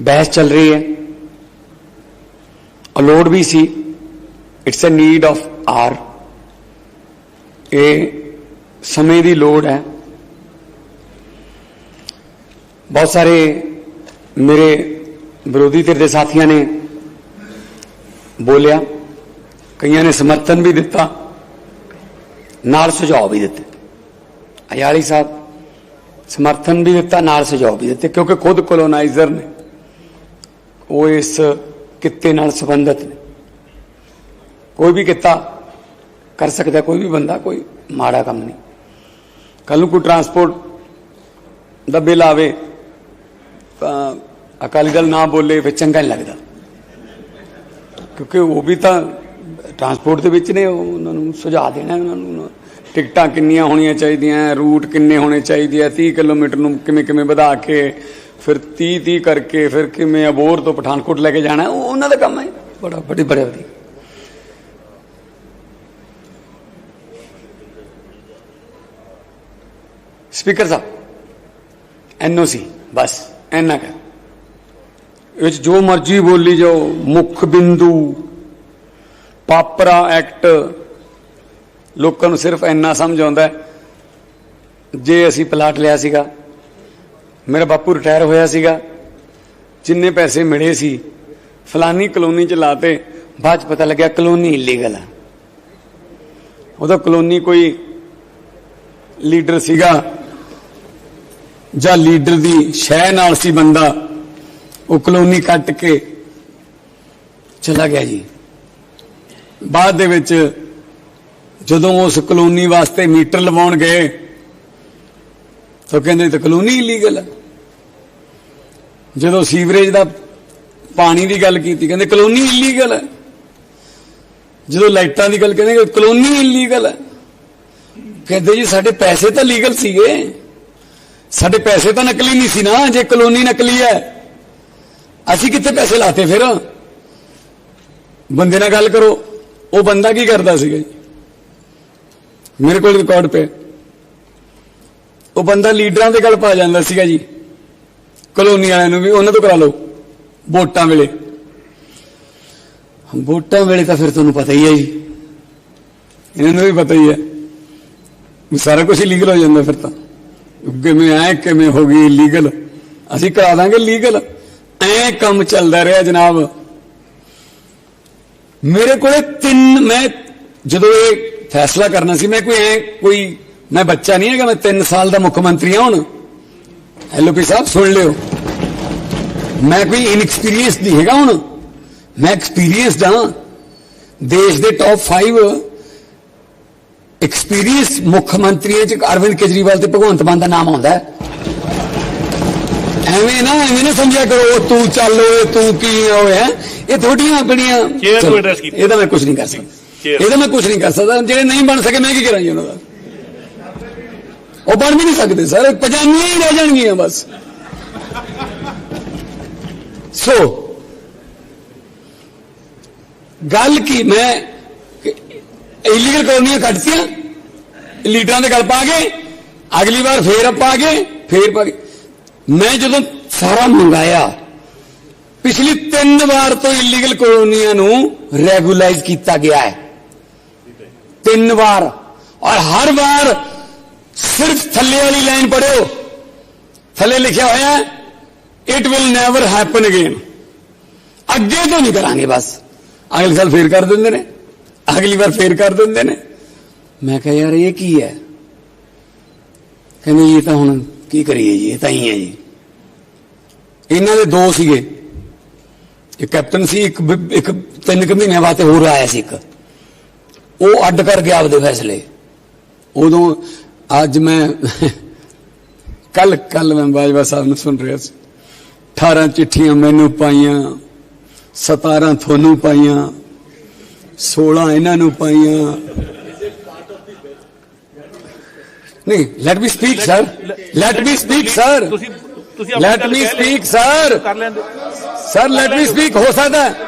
ਬਹਿਸ ਚੱਲ ਰਹੀ ਹੈ। ਔਰ ਲੋੜ ਵੀ ਸੀ। It's a need of hour ਇਹ ਸਮੇਂ ਦੀ ਲੋੜ ਹੈ। ਬਹੁਤ ਸਾਰੇ ਮੇਰੇ ਵਿਰੋਧੀ ਧਿਰ ਦੇ ਸਾਥੀਆਂ ਨੇ ਬੋਲਿਆ। ਕਈਆਂ ਨੇ ਸਮਰਥਨ ਵੀ ਦਿੱਤਾ। ਨਾਲ ਸੁਝਾਅ ਵੀ ਦਿੱਤੇ। ਅਯਾਲੀ ਸਾਹਿਬ, ਸਮਰਥਨ ਵੀ ਦਿੱਤਾ, ਨਾਲ ਸੁਝਾਅ ਵੀ ਦਿੱਤੇ, ਕਿਉਂਕਿ ਖੁਦ ਕੋਲੋਨਾਈਜ਼ਰ ਨੇ। ਉਹ ਇਸ ਕਿੱਤੇ ਨਾਲ ਸੰਬੰਧਿਤ ਨੇ। ਕੋਈ ਵੀ ਕਿੱਤਾ ਕਰ ਸਕਦਾ, ਕੋਈ ਵੀ ਬੰਦਾ, ਕੋਈ ਮਾੜਾ ਕੰਮ ਨਹੀਂ। ਕੱਲ ਨੂੰ ਕੋਈ ਟਰਾਂਸਪੋਰਟ ਦਾ ਬਿੱਲ ਆਵੇ ਤਾਂ ਅਕਾਲੀ ਦਲ ਨਾ ਬੋਲੇ ਫਿਰ ਚੰਗਾ ਨਹੀਂ ਲੱਗਦਾ। ਕਿਉਂਕਿ ਉਹ ਵੀ ਤਾਂ ਟਰਾਂਸਪੋਰਟ ਦੇ ਵਿੱਚ ਨੇ, ਉਹ ਉਹਨਾਂ ਨੂੰ ਸੁਝਾਅ ਦੇਣਾ ਉਹਨਾਂ ਨੂੰ। ਟਿਕਟਾਂ ਕਿੰਨੀਆਂ ਹੋਣੀਆਂ ਚਾਹੀਦੀਆਂ, ਰੂਟ ਕਿੰਨੇ ਹੋਣੇ ਚਾਹੀਦੇ ਆ 30 ਕਿਲੋਮੀਟਰ ਨੂੰ ਕਿਵੇਂ ਕਿਵੇਂ ਵਧਾ ਕੇ ਫਿਰ 30 30 ਕਰਕੇ ਫਿਰ ਕਿਵੇਂ ਅਬੋਰ ਤੋਂ ਪਠਾਨਕੋਟ ਲੈ ਕੇ ਜਾਣਾ, ਉਹ ਉਹਨਾਂ ਦਾ ਕੰਮ ਹੈ। ਬੜਾ ਬੜੀ ਬੜੇ ਵਧੀਆ। ਸਪੀਕਰ ਸਾਹਿਬ ਐਨਓਸੀ ਬਸ, ਐਨਾ ਕਰ ਇਹ ਵਿੱਚ ਜੋ ਮਰਜ਼ੀ ਬੋਲੀ ਜਾਓ, ਮੁੱਖ ਬਿੰਦੂ, ਪਾਪਰਾ ਐਕਟ, ਲੋਕਾਂ ਨੂੰ ਸਿਰਫ ਇੰਨਾ ਸਮਝ ਆਉਂਦਾ ਜੇ ਅਸੀਂ ਪਲਾਟ ਲਿਆ ਸੀਗਾ ਮੇਰਾ ਬਾਪੂ ਰਿਟਾਇਰ ਹੋਇਆ ਸੀਗਾ। ਜਿੰਨੇ ਪੈਸੇ ਮਿਲੇ ਸੀ, ਫਲਾਨੀ ਕਲੋਨੀ ਚ ਲਾਤੇ, ਬਾਅਦ ਚ ਪਤਾ ਲੱਗਿਆ ਕਲੋਨੀ ਇਲੀਗਲ ਆ। ਉਹਦਾ ਕਲੋਨੀ ਕੋਈ ਲੀਡਰ ਸੀਗਾ, ਜਾਂ ਲੀਡਰ ਦੀ ਸ਼ਹਿ ਨਾਲ ਸੀ ਬੰਦਾ, ਉਹ ਕਲੋਨੀ ਕੱਟ ਕੇ ਚਲਾ ਗਿਆ ਜੀ। ਬਾਅਦ ਦੇ ਵਿੱਚ ਜਦੋਂ ਉਸ ਕਲੋਨੀ ਵਾਸਤੇ ਮੀਟਰ ਲਵਾਉਣ ਗਏ, ਤਾਂ ਕਹਿੰਦੇ ਤਾਂ ਕਲੋਨੀ ਇਲੀਗਲ ਹੈ ਜਦੋਂ ਸੀਵਰੇਜ ਦਾ ਪਾਣੀ ਦੀ ਗੱਲ ਕੀਤੀ, ਕਹਿੰਦੇ ਕਲੋਨੀ ਇਲੀਗਲ ਹੈ। ਜਦੋਂ ਲਾਈਟਾਂ ਦੀ ਗੱਲ ਕਹਿੰਦੇ ਕਲੋਨੀ ਇਲੀਗਲ ਹੈ। ਕਹਿੰਦੇ ਜੀ, ਸਾਡੇ ਪੈਸੇ ਤਾਂ ਲੀਗਲ ਸੀਗੇ। ਸਾਡੇ ਪੈਸੇ ਤਾਂ ਨਕਲੀ ਨਹੀਂ ਸੀ ਨਾ, ਜੇ ਕਲੋਨੀ ਨਕਲੀ ਹੈ। ਅਸੀਂ ਕਿੱਥੇ ਪੈਸੇ ਲਾਤੇ ਫਿਰ? ਬੰਦੇ ਨਾਲ ਗੱਲ ਕਰੋ। ਉਹ ਬੰਦਾ ਕੀ ਕਰਦਾ ਸੀਗਾ ਜੀ? ਮੇਰੇ ਕੋਲ ਰਿਕਾਰਡ ਪਿਆ। ਉਹ ਬੰਦਾ ਲੀਡਰਾਂ ਦੇ ਗੱਲ ਪਾ ਜਾਂਦਾ ਸੀਗਾ ਜੀ। ਕਲੋਨੀ ਵਾਲਿਆਂ ਨੂੰ ਵੀ, ਉਹਨਾਂ ਤੋਂ ਕਰਾ ਲਓ, ਵੋਟਾਂ ਵੇਲੇ। ਵੋਟਾਂ ਵੇਲੇ ਤਾਂ ਫਿਰ ਤੁਹਾਨੂੰ ਪਤਾ ਹੀ ਹੈ ਜੀ। ਇਹਨਾਂ ਨੂੰ ਵੀ ਪਤਾ ਹੀ ਹੈ। ਵੀ ਸਾਰਾ ਕੁਝ ਲੀਗਲ ਹੋ ਜਾਂਦਾ ਫਿਰ ਤਾਂ। ਕਿਵੇਂ ਐ, ਕਿਵੇਂ ਹੋ ਗਈ ਲੀਗਲ ਅਸੀਂ ਕਰਾ ਦਾਂਗੇ ਲੀਗਲ ਐ ਕੰਮ ਚੱਲਦਾ ਰਿਹਾ ਜਨਾਬ। ਮੇਰੇ ਕੋਲੇ ਤਿੰਨ, ਮੈਂ ਜਦੋਂ ਇਹ ਫੈਸਲਾ ਕਰਨਾ ਸੀ, ਮੈਂ ਕੋਈ ਐ, ਕੋਈ, ਮੈਂ ਬੱਚਾ ਨਹੀਂ ਹੈਗਾ, ਮੈਂ 3 ਸਾਲ ਦਾ ਮੁੱਖ ਮੰਤਰੀ ਹਾਂ ਹੁਣ। ਐਲਓਪੀ ਸਾਹਿਬ ਸੁਣ ਲਿਓ। ਮੈਂ ਕੋਈ ਇਨਐਕਸਪੀਰੀਅੰਸ ਨਹੀਂ ਹੈਗਾ ਹੁਣ। ਮੈਂ ਐਕਸਪੀਰੀਅੰਸਡ ਹਾਂ। ਦੇਸ਼ ਦੇ ਟੌਪ 5 ਐਕਸਪੀਰੀਅੰਸ ਮੁੱਖ ਮੰਤਰੀਆਂ ਚ ਅਰਵਿੰਦ ਕੇਜਰੀਵਾਲ ਤੇ ਭਗਵੰਤ ਮਾਨ ਦਾ ਨਾਮ ਆਉਂਦਾ ਹੈ। ਐਵੇਂ ਨਾ ਐਵੇਂ ਨਾ ਸਮਝਿਆ ਕਰੋ ਤੂੰ ਚੱਲ ਓਏ ਤੂੰ ਕੀ ਹੋਏ ਹੈ? ਇਹ ਥੋੜੀਆਂ ਕੀਤਾ। ਇਹਦਾ ਮੈਂ ਕੁਝ ਨਹੀਂ ਕਰ ਸਕਦਾ। ਇਹਦਾ ਮੈਂ ਕੁਝ ਨਹੀਂ ਕਰ ਸਕਦਾ। ਜਿਹੜੇ ਨਹੀਂ ਬਣ ਸਕੇ ਮੈਂ ਕੀ ਕਰਾਂ ਜੀ ਉਹਨਾਂ ਦਾ? ਉਹ ਬਣ ਵੀ ਨਹੀਂ ਸਕਦੇ ਸਰ ਪਜਾਮੀਆਂ ਹੀ ਰਹਿ ਜਾਣਗੀਆਂ ਬਸ ਸੋ ਗੱਲ ਕੀ ਮੈਂ ਇਲੀਗਲ ਕਲੋਨੀਆਂ ਕੱਟਤੀਆਂ ਲੀਡਰਾਂ ਦੇ ਗੱਲ ਪਾ ਗਏ ਅਗਲੀ ਵਾਰ ਫੇਰ ਆਪਾਂ ਆ ਗਏ ਫੇਰ ਪਾ ਗਏ ਮੈਂ ਜਦੋਂ ਸਾਰਾ ਮੰਗਾਇਆ ਪਿਛਲੀ ਤਿੰਨ ਵਾਰ ਤੋਂ ਇਲੀਗਲ ਕਲੋਨੀਆਂ ਨੂੰ ਰੈਗੂਲਾਈਜ਼ ਕੀਤਾ ਗਿਆ ਹੈ ਤਿੰਨ ਵਾਰ ਔਰ ਹਰ ਵਾਰ ਸਿਰਫ ਥੱਲੇ ਵਾਲੀ ਲਾਈਨ ਪੜਿਓ ਥੱਲੇ ਲਿਖਿਆ ਹੋਇਆ ਹੈ it will never happen again ਅੱਗੇ ਤੋਂ ਨਹੀਂ ਕਰਾਂਗੇ ਬਸ। ਅਗਲੇ ਸਾਲ ਫੇਰ ਕਰ ਦਿੰਦੇ ਨੇ। ਅਗਲੀ ਵਾਰ ਫੇਰ ਕਰ ਦਿੰਦੇ ਨੇ। ਮੈਂ ਕਿਹਾ, ਯਾਰ, ਇਹ ਕੀ ਹੈ? ਕਹਿੰਦੇ, ਇਹ ਤਾਂ ਹੁਣ ਕੀ ਕਰੀਏ ਜੀ? ਇਹ ਤਾਂ ਹੀ ਹੈ ਜੀ। ਇਹਨਾਂ ਦੇ ਦੋ ਸੀਗੇ। ਇੱਕ ਕੈਪਟਨ ਸੀ, ਇੱਕ ਇੱਕ ਤਿੰਨ ਕੁ ਮਹੀਨਿਆਂ ਬਾਅਦ ਹੋਰ ਆਇਆ ਸੀ ਇੱਕ। ਉਹ ਅੱਡ ਕਰ ਗਿਆ ਆਪਦੇ ਫੈਸਲੇ। ਉਦੋਂ ਅੱਜ ਮੈਂ ਕੱਲ ਕੱਲ ਮੈਂ ਬਾਜਵਾ ਸਾਹਿਬ ਨੂੰ ਸੁਣ ਰਿਹਾ ਸੀ। 18 ਚਿੱਠੀਆਂ ਮੈਨੂੰ ਪਾਈਆਂ 17 ਤੁਹਾਨੂੰ ਪਾਈਆਂ 16 ਇਹਨਾਂ ਨੂੰ ਪਾਈਆਂ। ਨਹੀਂ let me speak sir let me speak sir ਤੁਸੀਂ ਤੁਸੀਂ let me speak sir sir let me speak ਹੋ ਸਕਦਾ ਹੈ।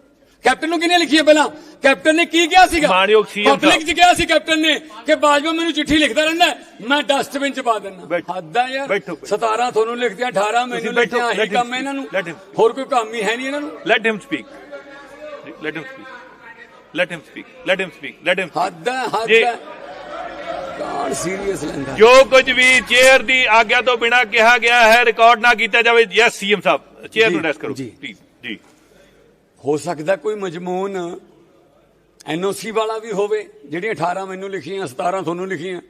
ਕੈਪਟਨ ਨੂੰ ਕਿੰਨੀਆਂ ਲਿਖੀਆਂ ਪਹਿਲਾਂ ਕੈਪਟਨ ਨੇ ਕੀ ਕਿਹਾ ਸੀਗਾ। ਪਬਲਿਕ 'ਚ ਕਿਹਾ ਸੀ ਕੈਪਟਨ ਨੇ ਕਿ ਬਾਜਵਾ ਮੈਨੂੰ ਚਿੱਠੀ ਲਿਖਦਾ ਰਹਿੰਦਾ ਮੈਂ ਡਸਟਬਿਨ 'ਚ ਪਾ ਦਿੰਦਾ। ਹੱਦਾਂ ਯਾਰ ਬੈਠੋ। 17 ਤੁਹਾਨੂੰ ਲਿਖਦਿਆਂ 18 ਮੈਨੂੰ ਆਹੀ let him ਕੰਮ ਇਹਨਾਂ ਨੂੰ. ਹੋਰ ਕੋਈ ਕੰਮ ਹੀ ਹੈ ਨਹੀਂ ਇਹਨਾਂ ਨੂੰ him speak. Let him speak. Let him speak. Let him speak. Let him speak. ਹੱਦ ਹੱਦ ਜੀ। ਹੈ ਕੌਣ ਸੀਰੀਅਸ ਲੈਂਦਾ ਜੋ ਕੁਝ ਵੀ ਚੇਅਰ ਦੀ ਆਗਿਆ ਤੋਂ ਬਿਨਾ ਕਿਹਾ ਗਿਆ ਹੈ ਰਿਕਾਰਡ ਨਾ ਕੀਤਾ ਜਾਵੇ ਯੈਸ ਸੀਐਮ ਸਾਹਿਬ ਚੇਅਰ ਨੂੰ ਰੈਸ ਕਰੋ ਜੀ। ਪਲੀਜ਼ ਜੀ ਹੋ ਸਕਦਾ ਕੋਈ ਮਜਮੂਨ ਐਨਓਸੀ ਵਾਲਾ ਵੀ ਹੋਵੇ, ਜਿਹੜੀਆਂ 18 ਮੈਨੂੰ ਲਿਖੀਆਂ 17 ਤੁਹਾਨੂੰ ਲਿਖੀਆਂ।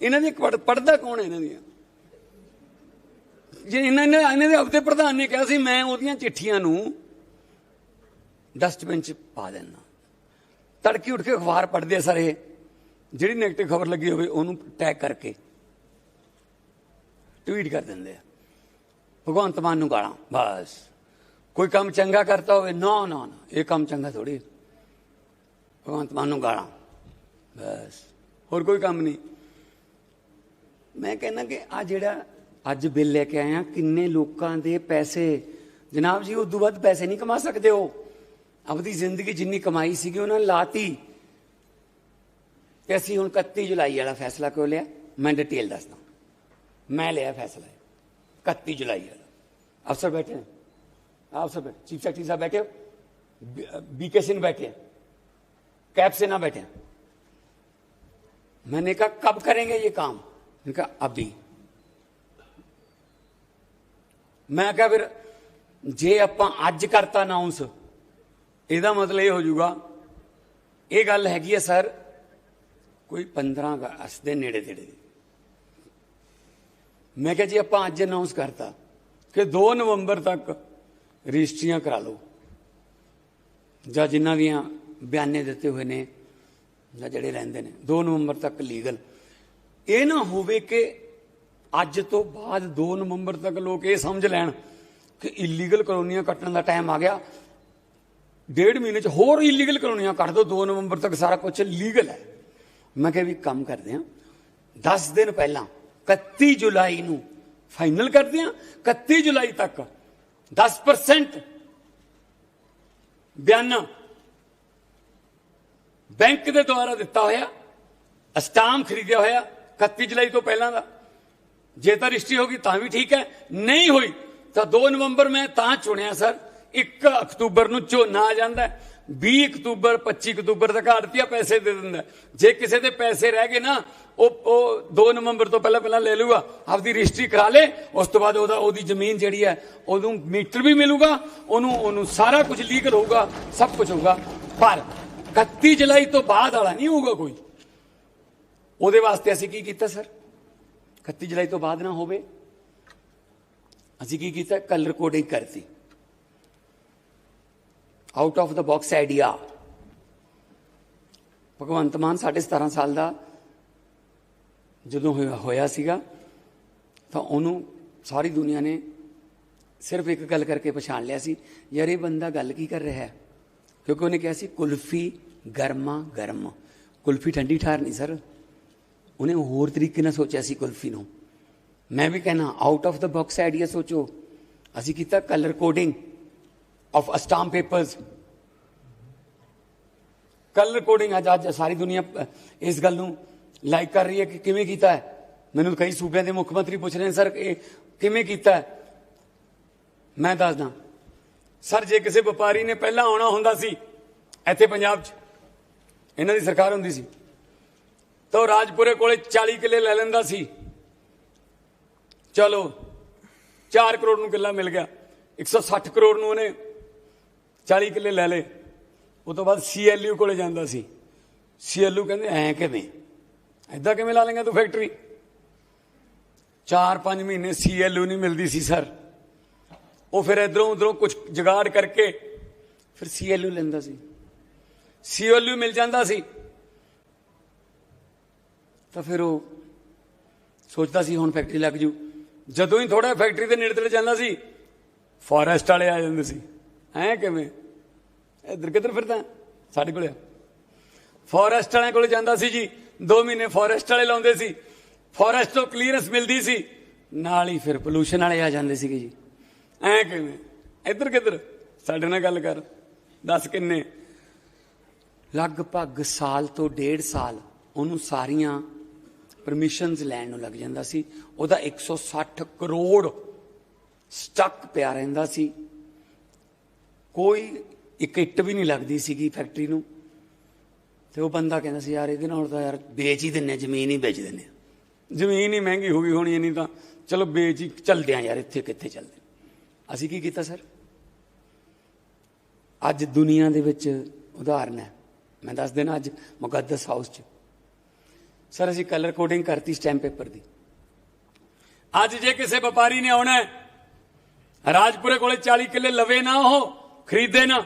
ਇਹਨਾਂ ਦੀ ਪੜਦਾ ਕੌਣ ਹੈ ਇਹਨਾਂ ਦੀਆਂ? ਜੇ ਇਹਨਾਂ ਨੇ ਇਹਨਾਂ ਦੇ ਆਪਦੇ ਪ੍ਰਧਾਨ ਨੇ ਕਿਹਾ ਸੀ, ਮੈਂ ਉਹਦੀਆਂ ਚਿੱਠੀਆਂ ਨੂੰ ਡਸਟਬਿਨ ਚ ਪਾ ਦੇਣਾ ਤੜਕੇ ਉੱਠ ਕੇ ਅਖਬਾਰ ਪੜ੍ਹਦੇ ਆ ਸਾਰੇ। ਜਿਹੜੀ ਨੈਗੇਟਿਵ ਖਬਰ ਲੱਗੀ ਹੋਵੇ, ਉਹਨੂੰ ਟੈਗ ਕਰਕੇ ਟਵੀਟ ਕਰ ਦਿੰਦੇ ਆ। ਭਗਵੰਤ ਮਾਨ ਨੂੰ ਗਾਲਾਂ, ਬਸ। ਕੋਈ ਕੰਮ ਚੰਗਾ ਕਰਤਾ ਹੋਵੇ, ਨਾ ਨਾ ਨਾ, ਇਹ ਕੰਮ ਚੰਗਾ ਥੋੜੀ ਭਗਵੰਤ ਮਾਨ ਨੂੰ ਗਾਲਾਂ। ਬਸ, ਹੋਰ ਕੋਈ ਕੰਮ ਨਹੀਂ। ਮੈਂ ਕਹਿੰਦਾ ਕਿ ਆ ਜਿਹੜਾ ਅੱਜ ਬਿੱਲ ਲੈ ਕੇ ਆਇਆ ਕਿੰਨੇ ਲੋਕਾਂ ਦੇ ਪੈਸੇ, ਜਨਾਬ ਜੀ, ਉਦੋਂ ਵੱਧ ਪੈਸੇ ਨਹੀਂ ਕਮਾ ਸਕਦੇ ਹੋ ਆਪਣੀ ਜ਼ਿੰਦਗੀ ਜਿੰਨੀ ਕਮਾਈ ਸੀਗੀ, ਉਹਨਾਂ ਨੇ ਲਾਤੀ। ਤੇ ਅਸੀਂ ਹੁਣ 31 ਜੁਲਾਈ ਵਾਲਾ ਫੈਸਲਾ ਕਿਉਂ ਲਿਆ? ਮੈਂ ਡਿਟੇਲ ਦੱਸਦਾ। ਮੈਂ ਲਿਆ ਫੈਸਲਾ 31 ਜੁਲਾਈ ਵਾਲਾ। ਅਫਸਰ ਬੈਠੇ आप सब चीफ सेक्रेटरी साहब बैठे हो बीके सिंह बैठे हैं कैब से ना बैठे हैं मैंने कहा कब करेंगे ये काम मैंने कहा अभी ਮੈਂ ਕਿਹਾ ਫਿਰ ਜੇ ਆਪਾਂ ਅੱਜ ਕਰਤਾ ਅਨਾਉਂਸ ਇਹਦਾ ਮਤਲਬ ਇਹ ਹੋ ਜਾਊਗਾ ਇਹ ਗੱਲ ਹੈਗੀ ਹੈ ਸਰ ਕੋਈ 15 ਅਗਸਤ ਦੇ ਨੇੜੇ ਤੇੜੇ ਦੀ ਮੈਂ ਕਿਹਾ ਜੀ ਆਪਾਂ ਅੱਜ ਅਨਾਉਂਸ ਕਰਤਾ ਕਿ 2 ਨਵੰਬਰ ਤੱਕ ਰਜਿਸਟਰੀਆਂ ਕਰਾ ਲਓ। ਜਾਂ ਜਿਨ੍ਹਾਂ ਦੀਆਂ ਬਿਆਨੇ ਦਿੱਤੇ ਹੋਏ ਨੇ ਜਾਂ ਜਿਹੜੇ ਰਹਿੰਦੇ ਨੇ। 2 ਨਵੰਬਰ ਤੱਕ ਲੀਗਲ। ਇਹ ਨਾ ਹੋਵੇ ਕਿ ਅੱਜ ਤੋਂ ਬਾਅਦ 2 ਨਵੰਬਰ ਤੱਕ ਲੋਕ ਇਹ ਸਮਝ ਲੈਣ ਕਿ ਇਲੀਗਲ ਕਲੋਨੀਆਂ ਕੱਟਣ ਦਾ ਟਾਈਮ ਆ ਗਿਆ। ਡੇਢ ਮਹੀਨੇ ਚ ਹੋਰ ਇਲੀਗਲ ਕਲੋਨੀਆਂ ਕੱਟ ਦੋ। 2 ਨਵੰਬਰ ਤੱਕ ਸਾਰਾ ਕੁਝ ਲੀਗਲ ਹੈ। ਮੈਂ ਕਿਹਾ ਵੀ ਕੰਮ ਕਰਦੇ ਹਾਂ। 10 ਦਿਨ ਪਹਿਲਾਂ 31 ਜੁਲਾਈ ਨੂੰ ਫਾਈਨਲ ਕਰਦੇ ਹਾਂ। 31 ਜੁਲਾਈ ਤੱਕ 10% ਬਿਆਨਾ ਬੈਂਕ ਦੇ ਦੁਆਰਾ ਦਿੱਤਾ ਹੋਇਆ ਅਸਟਾਮ ਖਰੀਦਿਆ ਹੋਇਆ 31 ਜੁਲਾਈ ਤੋਂ ਪਹਿਲਾਂ ਦਾ ਜੇ ਤਾਂ ਰਜਿਸਟਰੀ ਹੋਗੀ ਤਾਂ ਵੀ ਠੀਕ ਹੈ ਨਹੀਂ ਹੋਈ ਤਾਂ 2 ਨਵੰਬਰ ਮੈਂ ਤਾਂ ਚੁਣਿਆ ਸਰ 1 ਅਕਤੂਬਰ ਨੂੰ ਝੋਨਾ ਆ ਜਾਂਦਾ ਹੈ। 20 ਅਕਤੂਬਰ 25 ਅਕਤੂਬਰ ਤੱਕ ਆੜਤੀਆ ਪੈਸੇ ਦੇ ਦਿੰਦਾ ਜੇ ਕਿਸੇ ਦੇ ਪੈਸੇ ਰਹਿ ਗਏ ਨਾ ਉਹ ਉਹ 2 ਨਵੰਬਰ ਤੋਂ ਪਹਿਲਾਂ ਪਹਿਲਾਂ ਲੈ ਲੂਗਾ, ਆਪਦੀ ਰਜਿਸਟਰੀ ਕਰਾ ਲੇ, ਉਸ ਤੋਂ ਬਾਅਦ ਉਹਦਾ, ਉਹਦੀ ਜ਼ਮੀਨ ਜਿਹੜੀ ਹੈ, ਉਹਨੂੰ ਮੀਟਰ ਵੀ ਮਿਲੂਗਾ, ਉਹਨੂੰ ਉਹਨੂੰ ਸਾਰਾ ਕੁਝ ਲੀਗਲ ਹੋਊਗਾ, ਸਭ ਕੁਝ ਹੋਊਗਾ। ਪਰ 31 ਜੁਲਾਈ ਤੋਂ ਬਾਅਦ ਵਾਲਾ ਨਹੀਂ ਹੋਊਗਾ ਕੋਈ। ਉਹਦੇ ਵਾਸਤੇ ਅਸੀਂ ਕੀ ਕੀਤਾ, ਸਰ? 31 ਜੁਲਾਈ ਤੋਂ ਬਾਅਦ ਨਾ ਹੋਵੇ। ਅਸੀਂ ਕੀ ਕੀਤਾ ਕਲਰ ਕੋਡਿੰਗ ਕਰਤੀ। Out of the box idea Bhagwant Mann 17.5 ਸਾਲ ਦਾ ਜਦੋਂ ਹੋਇਆ ਹੋਇਆ ਸੀਗਾ, ਤਾਂ ਉਹਨੂੰ ਸਾਰੀ ਦੁਨੀਆ ਨੇ ਸਿਰਫ ਇੱਕ ਗੱਲ ਕਰਕੇ ਪਛਾਣ ਲਿਆ ਸੀ, ਯਾਰ ਇਹ ਬੰਦਾ ਗੱਲ ਕੀ ਕਰ ਰਿਹਾ ਹੈ? ਕਿਉਂਕਿ ਉਹਨੇ ਕਿਹਾ ਸੀ, ਕੁਲਫੀ ਗਰਮਾ ਗਰਮ। ਕੁਲਫੀ ਠੰਡੀ ਠਾਰ ਨਹੀਂ, ਸਰ। ਉਹਨੇ ਹੋਰ ਤਰੀਕੇ ਨਾਲ ਸੋਚਿਆ ਸੀ ਕੁਲਫੀ ਨੂੰ। ਮੈਂ ਵੀ ਕਹਿਣਾ out of the box idea ਸੋਚੋ। ਅਸੀਂ ਕੀਤਾ ਕਲਰ ਕੋਡਿੰਗ ਆਫ ਅਸਟਾਮ ਪੇਪਰਸ ਕਲਰ ਕੋਡਿੰਗ ਅੱਜ ਅੱਜ ਸਾਰੀ ਦੁਨੀਆ ਇਸ ਗੱਲ ਨੂੰ ਲਾਈਕ ਕਰ ਰਹੀ ਹੈ ਕਿ ਕਿਵੇਂ ਕੀਤਾ ਹੈ? ਮੈਨੂੰ ਕਈ ਸੂਬਿਆਂ ਦੇ ਮੁੱਖ ਮੰਤਰੀ ਪੁੱਛ ਰਹੇ ਨੇ, ਸਰ, ਇਹ ਕਿਵੇਂ ਕੀਤਾ ਹੈ? ਮੈਂ ਦੱਸਦਾ, ਸਰ, ਜੇ ਕਿਸੇ ਵਪਾਰੀ ਨੇ ਪਹਿਲਾਂ ਆਉਣਾ ਹੁੰਦਾ ਸੀ, ਇੱਥੇ ਪੰਜਾਬ 'ਚ, ਇਹਨਾਂ ਦੀ ਸਰਕਾਰ ਹੁੰਦੀ ਸੀ, ਤਾਂ ਉਹ ਰਾਜਪੁਰੇ ਕੋਲੇ 40 ਕਿੱਲੇ ਲੈ ਲੈਂਦਾ ਸੀ। ਚਲੋ 4 ਕਰੋੜ ਨੂੰ ਕਿੱਲਾ ਮਿਲ ਗਿਆ 160 ਕਰੋੜ ਨੂੰ ਉਹਨੇ 40 ਕਿੱਲੇ ਲੈ ਲਏ। ਉਹ ਤੋਂ ਬਾਅਦ ਸੀਐਲਯੂ ਕੋਲੇ ਜਾਂਦਾ ਸੀ। ਸੀਐਲਯੂ ਕਹਿੰਦੇ, ਐ ਕਿਵੇਂ? ਐਦਾਂ ਕਿਵੇਂ ਲਾ ਲੇਗਾ ਤੂੰ ਫੈਕਟਰੀ 4-5 ਮਹੀਨੇ ਸੀਐਲਯੂ ਨਹੀਂ ਮਿਲਦੀ ਸੀ ਸਰ ਉਹ ਫਿਰ ਇਧਰੋਂ ਉਧਰੋਂ ਕੁਝ ਜਗਾੜ ਕਰਕੇ ਫਿਰ ਸੀਐਲਯੂ ਲੈਂਦਾ ਸੀ। ਸੀਐਲਯੂ ਮਿਲ ਜਾਂਦਾ ਸੀ। ਤਾਂ ਫਿਰ ਉਹ ਸੋਚਦਾ ਸੀ, ਹੁਣ ਫੈਕਟਰੀ ਲੱਗ ਜੂ। ਜਦੋਂ ਹੀ ਥੋੜਾ ਫੈਕਟਰੀ ਦੇ ਨੇੜੇ ਤੇੜੇ ਜਾਂਦਾ ਸੀ ਫੋਰੈਸਟ ਵਾਲੇ ਆ ਜਾਂਦੇ ਸੀ। ਐ ਕਿਵੇਂ? ਇੱਧਰ ਕਿੱਧਰ ਫਿਰਦਾ? ਸਾਡੇ ਕੋਲੇ ਫੋਰੈਸਟ ਵਾਲਿਆਂ ਕੋਲੇ ਜਾਂਦਾ ਸੀ ਜੀ। 2 ਮਹੀਨੇ ਫੋਰੈਸਟ ਵਾਲੇ ਲਾਉਂਦੇ ਸੀ। ਫੋਰੈਸਟ ਤੋਂ ਕਲੀਅਰੈਂਸ ਮਿਲਦੀ ਸੀ। ਨਾਲ ਹੀ ਫਿਰ ਪੋਲੂਸ਼ਨ ਵਾਲੇ ਆ ਜਾਂਦੇ ਸੀਗੇ ਜੀ। ਐ ਕਿਵੇਂ? ਇੱਧਰ ਕਿੱਧਰ? ਸਾਡੇ ਨਾਲ ਗੱਲ ਕਰ। ਦੱਸ ਕਿੰਨੇ? ਲਗਭਗ ਸਾਲ ਤੋਂ ਡੇਢ ਸਾਲ ਉਹਨੂੰ ਸਾਰੀਆਂ ਪਰਮਿਸ਼ਨਸ ਲੈਣ ਨੂੰ ਲੱਗ ਜਾਂਦਾ ਸੀ। ਉਹਦਾ 160 ਕਰੋੜ ਸਟਕ ਪਿਆ ਰਹਿੰਦਾ ਸੀ। ਕੋਈ ਇੱਕ ਇੱਟ ਵੀ ਨਹੀਂ ਲੱਗਦੀ ਸੀਗੀ ਫੈਕਟਰੀ ਨੂੰ। ਤੇ ਉਹ ਬੰਦਾ ਕਹਿੰਦਾ ਸੀ, ਯਾਰ ਇਹਦੇ ਨਾਲ ਤਾਂ ਯਾਰ ਵੇਚ ਹੀ ਦਿੰਨੇ ਜ਼ਮੀਨ ਹੀ ਵੇਚ ਦਿੰਨੇ ਜ਼ਮੀਨ ਹੀ ਮਹਿੰਗੀ ਹੋ ਗਈ ਹੋਣੀ ਨਹੀਂ ਤਾਂ। ਚਲੋ ਵੇਚ ਹੀ ਚੱਲਦੇ ਆ ਯਾਰ, ਇੱਥੇ ਕਿੱਥੇ ਚੱਲਦੇ? ਅਸੀਂ ਕੀ ਕੀਤਾ ਸਰ? ਅੱਜ ਦੁਨੀਆ ਦੇ ਵਿੱਚ ਉਦਾਹਰਨ ਹੈ। ਮੈਂ ਦੱਸ ਦੇਣਾ ਅੱਜ ਮੁਕੱਦਸ ਹਾਊਸ 'ਚ। ਸਰ, ਅਸੀਂ ਕਲਰ ਕੋਡਿੰਗ ਕਰਤੀ ਸਟੈਂਪ ਪੇਪਰ ਦੀ। ਅੱਜ ਜੇ ਕਿਸੇ ਵਪਾਰੀ ਨੇ ਆਉਣਾ ਹੈ, ਰਾਜਪੁਰੇ ਕੋਲੇ 40 ਕਿੱਲੇ ਲਵੇ ਨਾ ਉਹ, ਖਰੀਦੇ ਨਾ।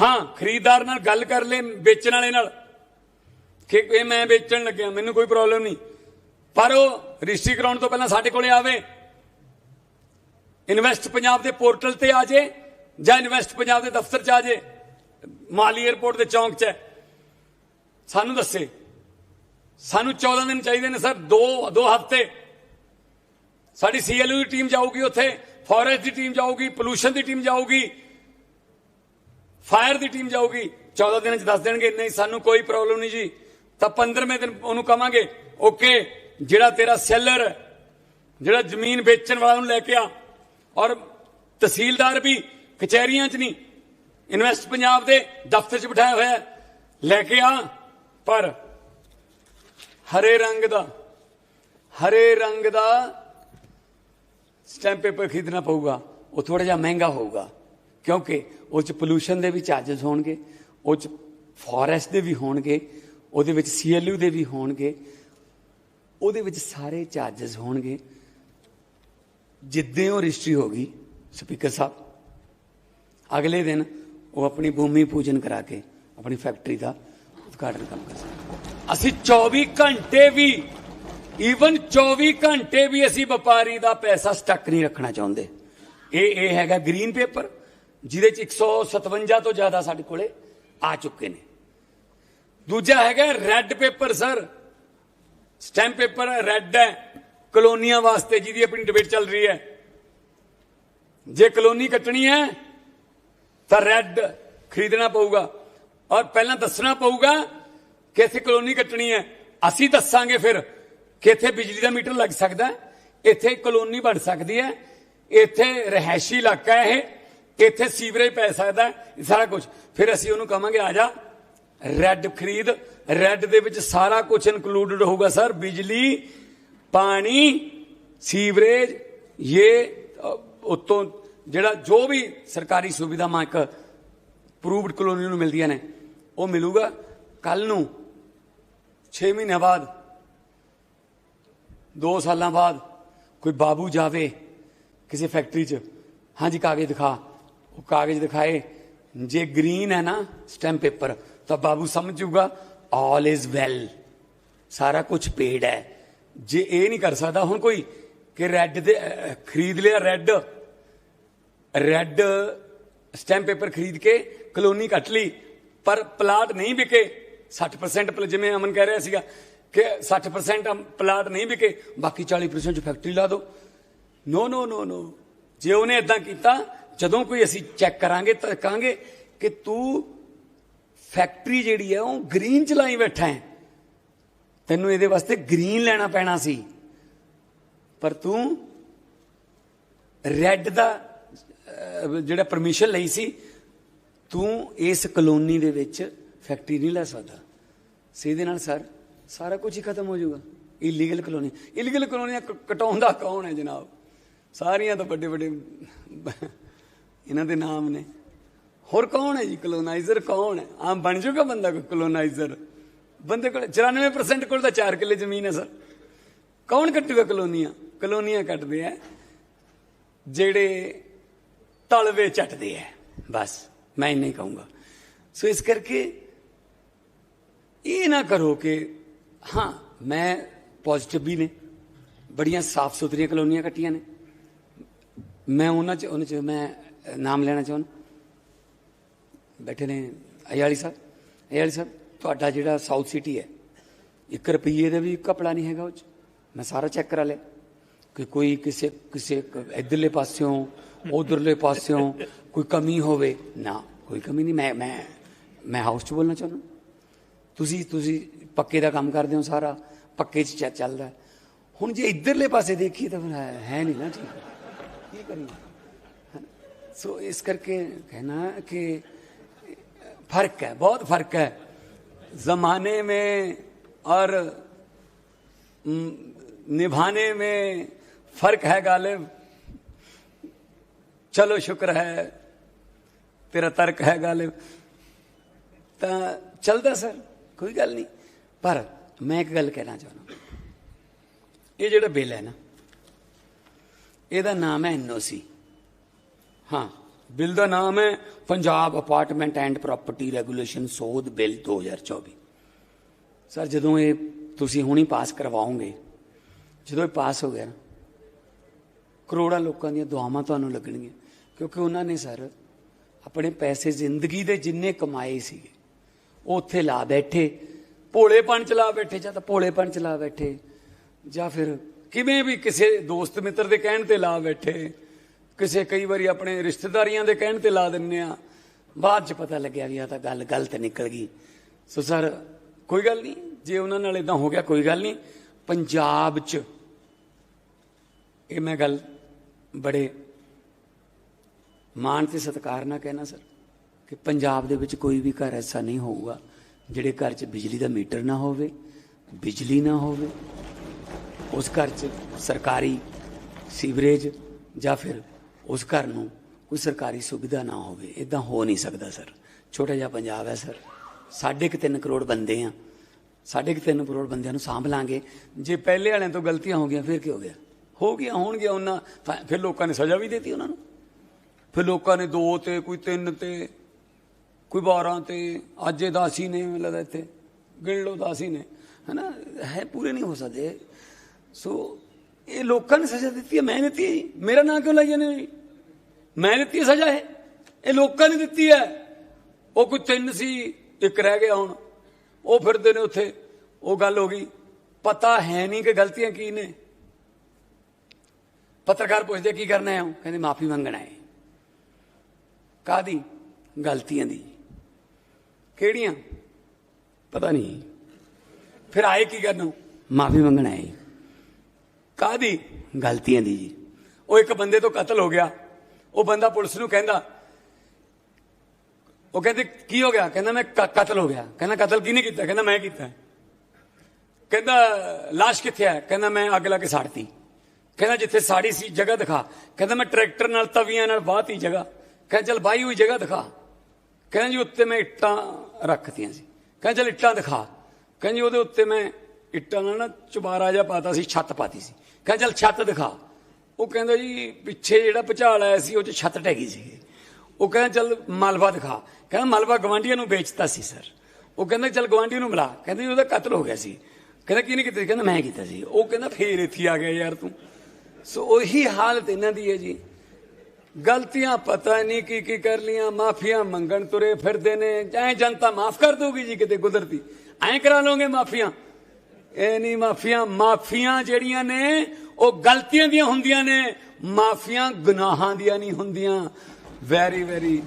ਹਾਂ, ਖਰੀਦਦਾਰ ਨਾਲ ਗੱਲ ਕਰ ਲੈ, ਵੇਚਣ ਵਾਲੇ ਨਾਲ। ਕਿ ਇਹ ਮੈਂ ਵੇਚਣ ਲੱਗਿਆ, ਮੈਨੂੰ ਕੋਈ ਪ੍ਰੋਬਲਮ ਨਹੀਂ। ਪਰ ਉਹ ਰਜਿਸਟਰੀ ਕਰਾਉਣ ਤੋਂ ਪਹਿਲਾਂ ਸਾਡੇ ਕੋਲੇ ਆਵੇ। ਇਨਵੈਸਟ ਪੰਜਾਬ ਦੇ ਪੋਰਟਲ ਤੇ ਆ ਜੇ, ਜਾਂ ਇਨਵੈਸਟ ਪੰਜਾਬ ਦੇ ਦਫ਼ਤਰ ਚ ਆ ਜੇ। ਮਾਲੀ 에ਅਰਪੋਰਟ ਦੇ ਚੌਂਕ 'ਚ ਸਾਨੂੰ ਦੱਸੇ। ਸਾਨੂੰ 14 ਦਿਨ ਚਾਹੀਦੇ ਨੇ, ਸਰ। ਦੋ ਦੋ ਹਫ਼ਤੇ। ਸਾਡੀ ਸੀਐਲਯੂ ਦੀ ਟੀਮ ਜਾਊਗੀ ਉੱਥੇ ਫੋਰੈਸਟ ਦੀ ਟੀਮ ਜਾਊਗੀ ਪੋਲੂਸ਼ਨ ਦੀ ਟੀਮ ਜਾਊਗੀ। ਫਾਇਰ ਦੀ ਟੀਮ ਜਾਊਗੀ 14 ਦਿਨਾਂ ਚ ਦੱਸ ਦੇਣਗੇ, ਨਹੀਂ, ਸਾਨੂੰ ਕੋਈ ਪ੍ਰੋਬਲਮ ਨਹੀਂ ਜੀ। ਤਾਂ 15ਵੇਂ ਦਿਨ ਉਹਨੂੰ ਕਵਾਂਗੇ, ਓਕੇ, ਜਿਹੜਾ ਤੇਰਾ ਸੈਲਰ, ਜਿਹੜਾ ਜ਼ਮੀਨ ਵੇਚਣ ਵਾਲਾ ਨੂੰ ਲੈ ਕੇ ਆ। ਔਰ ਤਹਿਸੀਲਦਾਰ ਵੀ ਕਚਹਿਰੀਆਂ 'ਚ ਨਹੀਂ ਇਨਵੈਸਟ ਪੰਜਾਬ ਦੇ ਦਫ਼ਤਰ 'ਚ ਬਿਠਾਇਆ ਹੋਇਆ ਲੈ ਕੇ ਆ, ਪਰ ਹਰੇ ਰੰਗ ਦਾ, ਹਰੇ ਰੰਗ ਦਾ ਸਟੈਂਪ ਪੇਪਰ ਖਰੀਦਣਾ ਪਊਗਾ, ਉਹ ਥੋੜਾ ਜਿਹਾ ਮਹਿੰਗਾ ਹੋਊਗਾ। ਕਿਉਂਕਿ ਉਹ ਚ ਪੋਲੂਸ਼ਨ ਦੇ ਵੀ ਚਾਰजेस ਹੋਣਗੇ, ਉਹ ਚ ਫੋਰੈਸਟ ਦੇ ਵੀ ਹੋਣਗੇ, ਉਹਦੇ ਵਿੱਚ ਸੀਐਲਯੂ ਦੇ ਵੀ ਹੋਣਗੇ, ਉਹਦੇ ਵਿੱਚ ਸਾਰੇ ਚਾਰजेस ਹੋਣਗੇ। ਜਿੱਦੇ ਉਹ ਰਜਿਸਟਰੀ ਹੋ ਗਈ ਸਪੀਕਰ ਸਾਹਿਬ, ਅਗਲੇ ਦਿਨ ਉਹ ਆਪਣੀ ਭੂਮੀ ਪੂਜਨ ਕਰਾ ਕੇ ਆਪਣੀ ਫੈਕਟਰੀ ਦਾ ਉਦਘਾਟਨ ਕੰਮ ਕਰ ਸਕਦੇ ਅਸੀਂ 24 ਘੰਟੇ ਵੀ ਈਵਨ 24 ਘੰਟੇ ਵੀ ਅਸੀਂ ਵਪਾਰੀ ਦਾ ਪੈਸਾ ਸਟੱਕ ਨਹੀਂ ਰੱਖਣਾ ਚਾਹੁੰਦੇ। ਇਹ ਇਹ ਹੈਗਾ ਗ੍ਰੀਨ ਪੇਪਰ ਜਿਹਦੇ ਚ 157 ਤੋਂ ਜ਼ਿਆਦਾ ਸਾਡੇ ਕੋਲੇ ਆ ਚੁੱਕੇ ਨੇ। ਦੂਜਾ ਹੈਗਾ red paper, sir. Stamp paper ਹੈ, ਰੈੱਡ ਹੈ। ਕਲੋਨੀਆਂ ਵਾਸਤੇ ਜਿਹਦੀ ਆਪਣੀ ਡਿਬੇਟ ਚੱਲ ਰਹੀ ਹੈ। ਜੇ ਕਲੋਨੀ ਕੱਟਣੀ ਹੈ, ਤਾਂ ਰੈੱਡ ਖਰੀਦਣਾ ਪਊਗਾ। ਔਰ ਪਹਿਲਾਂ ਦੱਸਣਾ ਪਊਗਾ ਕਿ ਇੱਥੇ ਕਲੋਨੀ ਕੱਟਣੀ ਹੈ। ਅਸੀਂ ਦੱਸਾਂਗੇ ਫਿਰ ਕਿ ਇੱਥੇ ਬਿਜਲੀ ਦਾ ਮੀਟਰ ਲੱਗ ਸਕਦਾ ਇੱਥੇ ਕਲੋਨੀ ਬਣ ਸਕਦੀ ਹੈ। ਇੱਥੇ ਰਹਿائشੀ ਇਲਾਕਾ ਹੈ ਇਹ। ਇੱਥੇ ਸੀਵਰੇਜ ਪੈ ਸਕਦਾ ਸਾਰਾ ਕੁਝ ਫਿਰ ਅਸੀਂ ਉਹਨੂੰ ਕਹਾਂਗੇ ਆ ਜਾ ਰੈੱਡ ਖਰੀਦ। ਰੈੱਡ ਦੇ ਵਿੱਚ ਸਾਰਾ ਕੁਝ ਇਨਕਲੂਡਡ ਹੋਊਗਾ ਸਰ। ਬਿਜਲੀ ਪਾਣੀ ਸੀਵਰੇਜ ਇਹ ਅ, ਉਤੋਂ ਜਿਹੜਾ ਜੋ ਵੀ ਸਰਕਾਰੀ ਸੁਵਿਧਾਵਾਂ ਇੱਕ ਪ੍ਰੂਵਡ ਕਲੋਨੀ ਨੂੰ ਮਿਲਦੀਆਂ ਨੇ ਉਹ ਮਿਲੂਗਾ। ਕੱਲ ਨੂੰ 6 ਮਹੀਨਿਆਂ ਬਾਅਦ 2 ਸਾਲਾਂ ਬਾਅਦ ਕੋਈ ਬਾਬੂ ਜਾਵੇ ਕਿਸੇ ਫੈਕਟਰੀ 'ਚ ਹਾਂਜੀ ਕਾਗਜ਼ ਦਿਖਾ। ਉਹ ਕਾਗਜ਼ ਦਿਖਾਏ। ਜੇ ਗ੍ਰੀਨ ਹੈ ਨਾ ਸਟੈਂਪ ਪੇਪਰ ਤਾਂ ਬਾਬੂ ਸਮਝ ਜਾਊਗਾ ਆਲ ਇਜ਼ ਵੈਲ ਸਾਰਾ ਕੁਝ ਪੇਡ ਹੈ। ਜੇ ਇਹ ਨਹੀਂ ਕਰ ਸਕਦਾ, ਹੁਣ ਕੋਈ ਕਿ ਰੈੱਡ ਦੇ ਖਰੀਦ ਲਿਆ ਰੈੱਡ ਰੈੱਡ ਸਟੈਂਪ ਪੇਪਰ ਖਰੀਦ ਕੇ ਕਲੋਨੀ ਕੱਟ ਲਈ, ਪਰ ਪਲਾਟ ਨਹੀਂ ਵਿਕੇ। 60% ਪਲ- ਜਿਵੇਂ ਅਮਨ ਕਹਿ ਰਿਹਾ ਸੀਗਾ ਕਿ 60% ਪਲਾਟ ਨਹੀਂ ਵਿਕੇ, ਬਾਕੀ 40% ਚ ਫੈਕਟਰੀ ਲਾ ਦਿਓ ਨੋ ਨੋ ਨੋ ਨੋ ਜੇ ਉਹਨੇ ਇਦਾਂ ਕੀਤਾ ਜਦੋਂ ਕੋਈ ਅਸੀਂ ਚੈੱਕ ਕਰਾਂਗੇ ਤਾਂ ਕਹਾਂਗੇ ਕਿ ਤੂੰ ਫੈਕਟਰੀ ਜਿਹੜੀ ਹੈ ਉਹ ਗ੍ਰੀਨ ਚ ਲਾਈ ਬੈਠਾ ਹੈ। ਤੈਨੂੰ ਇਹਦੇ ਵਾਸਤੇ ਗ੍ਰੀਨ ਲੈਣਾ ਪੈਣਾ ਸੀ। ਪਰ ਤੂੰ ਰੈੱਡ ਦਾ ਜਿਹੜਾ ਪਰਮਿਸ਼ਨ ਲਈ ਸੀ, ਤੂੰ ਇਸ ਕਲੋਨੀ ਦੇ ਵਿੱਚ ਫੈਕਟਰੀ ਨਹੀਂ ਲੈ ਸਕਦਾ। ਸਿੱਧੇ ਨਾਲ ਸਰ, ਸਾਰਾ ਕੁਝ ਹੀ ਖਤਮ ਹੋ ਜਾਊਗਾ। Illegal colony. ਇਲੀਗਲ ਕਲੋਨੀਆਂ ਕ- ਕਟਾਉਂਦਾ ਕੌਣ ਹੈ ਜਨਾਬ? ਸਾਰੀਆਂ ਤਾਂ ਵੱਡੇ ਵੱਡੇ ਇਹਨਾਂ ਦੇ ਨਾਮ ਨੇ। ਹੋਰ ਕੌਣ ਹੈ ਜੀ? ਕਲੋਨਾਈਜ਼ਰ ਕੌਣ ਹੈ? ਆਮ ਬਣ ਜਾਊਗਾ ਬੰਦਾ ਕੋਈ ਕਲੋਨਾਈਜ਼ਰ? ਬੰਦੇ ਕੋਲ 94% ਕੋਲ ਤਾਂ 4 ਕਿੱਲੇ ਜ਼ਮੀਨ ਹੈ ਸਰ। ਕੌਣ ਕੱਟੂਗਾ ਕਲੋਨੀਆਂ? ਕਲੋਨੀਆਂ ਕੱਟਦੇ ਆ, ਜਿਹੜੇ ਤਲਵੇ ਚੱਟਦੇ ਆ। ਬਸ, ਮੈਂ ਇੰਨਾ ਹੀ ਕਹੂੰਗਾ। ਸੋ ਇਸ ਕਰਕੇ ਇਹ ਨਾ ਕਰੋ ਕਿ, ਹਾਂ, ਮੈਂ ਪੋਜ਼ਿਟਿਵ ਵੀ ਨੇ। ਬੜੀਆਂ ਸਾਫ਼ ਸੁਥਰੀਆਂ ਕਲੋਨੀਆਂ ਕੱਟੀਆਂ ਨੇ। ਮੈਂ ਉਹਨਾਂ ਚ ਉਹਨਾਂ ਚ, ਮੈਂ ਨਾਮ ਲੈਣਾ ਚਾਹੁੰਦਾ? ਬੈਠੇ ਨੇ ਅਯਾਲੀ ਸਾਹਿਬ। ਅਯਾਲੀ ਸਾਹਿਬ, ਤੁਹਾਡਾ ਜਿਹੜਾ ਸਾਊਥ ਸਿਟੀ ਹੈ 1 ਰੁਪਈਏ ਦਾ ਵੀ ਕਪੜਾ ਨਹੀਂ ਹੈਗਾ ਉਹ ਚ। ਮੈਂ ਸਾਰਾ ਚੈੱਕ ਕਰਾ ਲਿਆ। ਕਿ ਕੋਈ ਕਿਸੇ ਕਿਸੇ ਕ- ਇੱਧਰਲੇ ਪਾਸਿਓਂ, ਉਧਰਲੇ ਪਾਸਿਓਂ ਕੋਈ ਕਮੀ ਹੋਵੇ, ਨਾ, ਕੋਈ ਕਮੀ ਨਹੀਂ। ਮੈਂ ਮੈਂ ਮੈਂ ਹਾਊਸ 'ਚ ਬੋਲਣਾ ਚਾਹੁੰਦਾ। ਤੁਸੀਂ ਤੁਸੀਂ ਪੱਕੇ ਦਾ ਕੰਮ ਕਰਦੇ ਹੋ ਸਾਰਾ, ਪੱਕੇ 'ਚ ਚ- ਚੱਲਦਾ। ਹੁਣ ਜੇ ਇੱਧਰਲੇ ਪਾਸੇ ਦੇਖੀਏ ਤਾਂ ਫਿਰ ਹੈ ਹੈ ਨਹੀਂ ਨਾ ਠੀਕ। ਕੀ ਕਰੀਏ? ਸੋ ਇਸ ਕਰਕੇ ਕਹਿਣਾ ਕਿ फर्क है बहुत फर्क है जमाने में और हम्म, निभाने में फर्क है गालिब चलो शुक्र है तेरा तर्क है गालिब ਤਾਂ ਚੱਲਦਾ ਸਰ ਕੋਈ ਗੱਲ ਨਹੀਂ ਪਰ ਮੈਂ ਇੱਕ ਗੱਲ ਕਹਿਣਾ ਚਾਹੁੰਦਾ ਇਹ ਜਿਹੜਾ ਬਿੱਲ ਹੈ ਨਾ ਇਹਦਾ ਨਾਮ ਹੈ ਐਨਓਸੀ ਹਾਂ, ਬਿੱਲ ਦਾ ਨਾਮ ਹੈ Punjab apartment and property regulation ਸੋਧ ਬਿੱਲ 2024 ਸਰ ਜਦੋਂ ਇਹ ਤੁਸੀਂ ਹੁਣੀ ਪਾਸ ਕਰਵਾਓਗੇ, ਜਦੋਂ ਇਹ ਪਾਸ ਹੋ ਗਿਆ ਨਾ, ਕਰੋੜਾਂ ਲੋਕਾਂ ਦੀਆਂ ਦੁਆਵਾਂ ਤੁਹਾਨੂੰ ਲੱਗਣਗੀਆਂ, ਕਿਉਂਕਿ ਉਹਨਾਂ ਨੇ ਸਰ ਆਪਣੇ ਪੈਸੇ ਜ਼ਿੰਦਗੀ ਦੇ ਜਿੰਨੇ ਕਮਾਏ ਸੀਗੇ, ਉਹ ਉੱਥੇ ਲਾ ਬੈਠੇ, ਭੋਲੇਪਣ ਚ ਲਾ ਬੈਠੇ, ਜਾਂ ਤਾਂ ਭੋਲੇਪਣ ਚ ਲਾ ਬੈਠੇ, ਜਾਂ ਫਿਰ ਕਿਵੇਂ ਵੀ ਕਿਸੇ ਦੋਸਤ ਮਿੱਤਰ ਦੇ ਕਹਿਣ ਤੇ ਲਾ ਬੈਠੇ ਕਿਸੇ ਕਈ ਵਾਰੀ ਆਪਣੇ ਰਿਸ਼ਤੇਦਾਰੀਆਂ ਦੇ ਕਹਿਣ ਤੇ ਲਾ ਦਿੰਨੇ ਆ। ਬਾਅਦ ਚ ਪਤਾ ਲੱਗਿਆ ਵੀ ਆ ਤਾਂ ਗੱਲ ਗਲਤ ਨਿਕਲ ਗਈ। ਸੋ ਸਰ, ਕੋਈ ਗੱਲ ਨਹੀਂ। ਜੇ ਉਹਨਾਂ ਨਾਲ ਇਦਾਂ ਹੋ ਗਿਆ, ਕੋਈ ਗੱਲ ਨਹੀਂ। ਪੰਜਾਬ ਚ ਇਹ ਮੈਂ ਗੱਲ ਬੜੇ ਮਾਣ ਤੇ ਸਤਿਕਾਰ ਨਾਲ ਕਹਿਣਾ ਸਰ, ਕਿ ਪੰਜਾਬ ਦੇ ਵਿੱਚ ਕੋਈ ਵੀ ਘਰ ਐਸਾ ਨਹੀਂ ਹੋਊਗਾ ਜਿਹੜੇ ਘਰ 'ਚ ਬਿਜਲੀ ਦਾ ਮੀਟਰ ਨਾ ਹੋਵੇ, ਬਿਜਲੀ ਨਾ ਹੋਵੇ। ਉਸ ਘਰ 'ਚ ਸਰਕਾਰੀ ਸੀਵਰੇਜ ਜਾਂ ਫਿਰ ਉਸ ਘਰ ਨੂੰ ਕੋਈ ਸਰਕਾਰੀ ਸੁਵਿਧਾ ਨਾ ਹੋਵੇ। ਇਦਾਂ ਹੋ ਨਹੀਂ ਸਕਦਾ, ਸਰ। ਛੋਟਾ ਜਿਹਾ ਪੰਜਾਬ ਹੈ, ਸਰ। ਸਾਢੇ ਕੁ ਤਿੰਨ ਕਰੋੜ ਬੰਦੇ ਆ। ਸਾਢੇ ਕੁ ਤਿੰਨ ਕਰੋੜ ਬੰਦਿਆਂ ਨੂੰ ਸਾਂਭ ਲਾਂਗੇ। ਜੇ ਪਹਿਲੇ ਵਾਲਿਆਂ ਤੋਂ ਗਲਤੀਆਂ ਹੋ ਗਈਆਂ, ਫਿਰ ਕੀ ਹੋ ਗਿਆ? ਹੋ ਗਿਆ ਹੋਣਗੀਆਂ ਉਹਨਾਂ, ਤਾਂ ਫਿਰ ਲੋਕਾਂ ਨੇ ਸਜ਼ਾ ਵੀ ਦਿੱਤੀ ਉਹਨਾਂ ਨੂੰ। ਫਿਰ ਲੋਕਾਂ ਨੇ ਦੋ ਤੇ, ਕੋਈ ਤਿੰਨ ਤੇ, ਕੋਈ 12 ਤੇ, ਅੱਜ ਇਹ ਦਾਸੀ ਨੇ, ਮੈਨੂੰ ਲੱਗਦਾ ਇੱਥੇ। ਗਿਣ ਲਓ ਦਾਸੀ ਨੇ, ਹਨਾ? ਹੈ, ਪੂਰੇ ਨਹੀਂ ਹੋ ਸਕਦੇ। ਸੋ ਇਹ ਲੋਕਾਂ ਨੇ ਸਜ਼ਾ ਦਿੱਤੀ ਹੈ, ਮੈਂ ਦਿੱਤੀ ਹੈ ਜੀ। ਮੇਰਾ ਨਾਂ ਕਿਉਂ ਲਾਈ ਜਾਂਦੇ ਹੋ ਜੀ ਮੈਂ ਦਿੱਤੀ ਸਜ਼ਾ ਇਹ। ਇਹ ਲੋਕਾਂ ਨੇ ਦਿੱਤੀ ਹੈ। ਉਹ ਕੋਈ ਤਿੰਨ ਸੀ, ਇੱਕ ਰਹਿ ਗਿਆ ਹੁਣ। ਉਹ ਫਿਰਦੇ ਨੇ ਉੱਥੇ। ਉਹ ਗੱਲ ਹੋ ਗਈ, ਪਤਾ ਹੈ ਨਹੀਂ ਕਿ ਗਲਤੀਆਂ ਕੀ ਨੇ। ਪੱਤਰਕਾਰ ਪੁੱਛਦੇ, ਕੀ ਕਰਨਾ ਹੈ? ਉਹ ਕਹਿੰਦੇ, ਮਾਫੀ ਮੰਗਣਾ ਹੈ। ਕਾਦੀ ਗਲਤੀਆਂ ਦੀ। ਕਿਹੜੀਆਂ? ਪਤਾ ਨਹੀਂ। ਫਿਰ ਆਏ ਕੀ ਕਰਨ? ਮਾਫੀ ਮੰਗਣਾ ਹੈ। ਕਾਦੀ ਗਲਤੀਆਂ ਦੀ ਜੀ। ਉਹ ਇੱਕ ਬੰਦੇ ਤੋਂ ਕਤਲ ਹੋ ਗਿਆ। ਉਹ ਬੰਦਾ ਪੁਲਿਸ ਨੂੰ ਕਹਿੰਦਾ, ਉਹ ਕਹਿੰਦੇ, ਕੀ ਹੋ ਗਿਆ? ਕਹਿੰਦਾ, ਮੈਂ ਕ- ਕਤਲ ਹੋ ਗਿਆ। ਕਹਿੰਦਾ, ਕਤਲ ਕਿਹਨੇ ਕੀਤਾ? ਕਹਿੰਦਾ, ਮੈਂ ਕੀਤਾ। ਕਹਿੰਦਾ লাশ ਕਿੱਥੇ ਹੈ? ਕਹਿੰਦਾ, ਮੈਂ ਅੱਗ ਲਾ ਕੇ ਸਾੜਤੀ। ਕਹਿੰਦਾ, ਜਿੱਥੇ ਸਾੜੀ ਸੀ, ਜਗ੍ਹਾ ਦਿਖਾ। ਕਹਿੰਦਾ, ਮੈਂ ਟਰੈਕਟਰ ਨਾਲ, ਤਵੀਆਂ ਨਾਲ ਬਾਹਤੀ ਜਗ੍ਹਾ। ਕਹਿੰਦਾ, ਚਲ ਬਾਈ ਹੋਈ ਜਗ੍ਹਾ ਦਿਖਾ। ਕਹਿੰਦਾ ਜੀ, ਉੱਤੇ ਮੈਂ ਇੱਟਾਂ ਰੱਖਤੀਆਂ ਸੀ। ਕਹਿੰਦਾ, ਚਲ ਇੱਟਾਂ ਦਿਖਾ। ਕਹਿੰਦਾ ਜੀ, ਉਹਦੇ ਉੱਤੇ ਮੈਂ ਇੱਟਾਂ ਨਾਲ ਨਾ ਚੁਬਾਰਾ ਜਿਹਾ ਪਾਤਾ ਸੀ, ਛੱਤ ਪਾਤੀ ਸੀ। ਕਹਿੰਦਾ, ਚਲ ਛੱਤ ਦਿਖਾ। ਉਹ ਕਹਿੰਦਾ ਜੀ, ਪਿੱਛੇ ਜਿਹੜਾ ਭੁਚਾਲ ਆਇਆ ਸੀ, ਉਹ 'ਚ ਛੱਤ ਟਹਿ ਗਈ ਸੀ ਉਹ ਕਹਿੰਦਾ, ਚੱਲ ਮਲਬਾ ਦਿਖਾ। ਕਹਿੰਦਾ, ਮਲਬਾ ਗਵਾਂਢੀਆਂ ਨੂੰ ਵੇਚਤਾ ਸੀ, ਸਰ। ਉਹ ਕਹਿੰਦਾ, ਚੱਲ ਗਵਾਂਢੀ ਨੂੰ ਮਿਲਾ। ਕਹਿੰਦਾ ਜੀ, ਉਹਦਾ ਕਤਲ ਹੋ ਗਿਆ ਸੀ। ਕਹਿੰਦਾ ਕਿਹਨੇ ਕੀਤਾ ਕਹਿੰਦਾ, ਮੈਂ ਕੀਤਾ ਸੀ। ਉਹ ਕਹਿੰਦਾ, ਫੇਰ ਇੱਥੇ ਆ ਗਿਆ ਯਾਰ ਤੂੰ। ਸੋ ਉਹੀ ਹਾਲਤ ਇਹਨਾਂ ਦੀ ਹੈ ਜੀ। ਗਲਤੀਆਂ ਪਤਾ ਨਹੀਂ ਕੀ ਕੀ ਕਰ ਲੀਆਂ ਮਾਫੀਆਂ ਮੰਗਣ ਤੁਰੇ ਫਿਰਦੇ ਨੇ। ਐ ਜਨਤਾ ਮਾਫ ਕਰ ਦੋਗੀ ਜੀ ਕਿਤੇ ਕੁਦਰਤੀ। ਐਂ ਕਰਾ ਲੋਗੇ ਮਾਫੀਆਂ। ਇਹ ਨਹੀਂ ਮਾਫੀਆਂ ਮਾਫੀਆਂ ਜਿਹੜੀਆਂ ਨੇ ਉਹ ਗਲਤੀਆਂ ਦੀਆਂ ਹੁੰਦੀਆਂ ਨੇ ਮਾਫੀਆਂ ਗੁਨਾਹਾਂ ਦੀਆਂ ਨਹੀਂ ਹੁੰਦੀਆਂ। Very very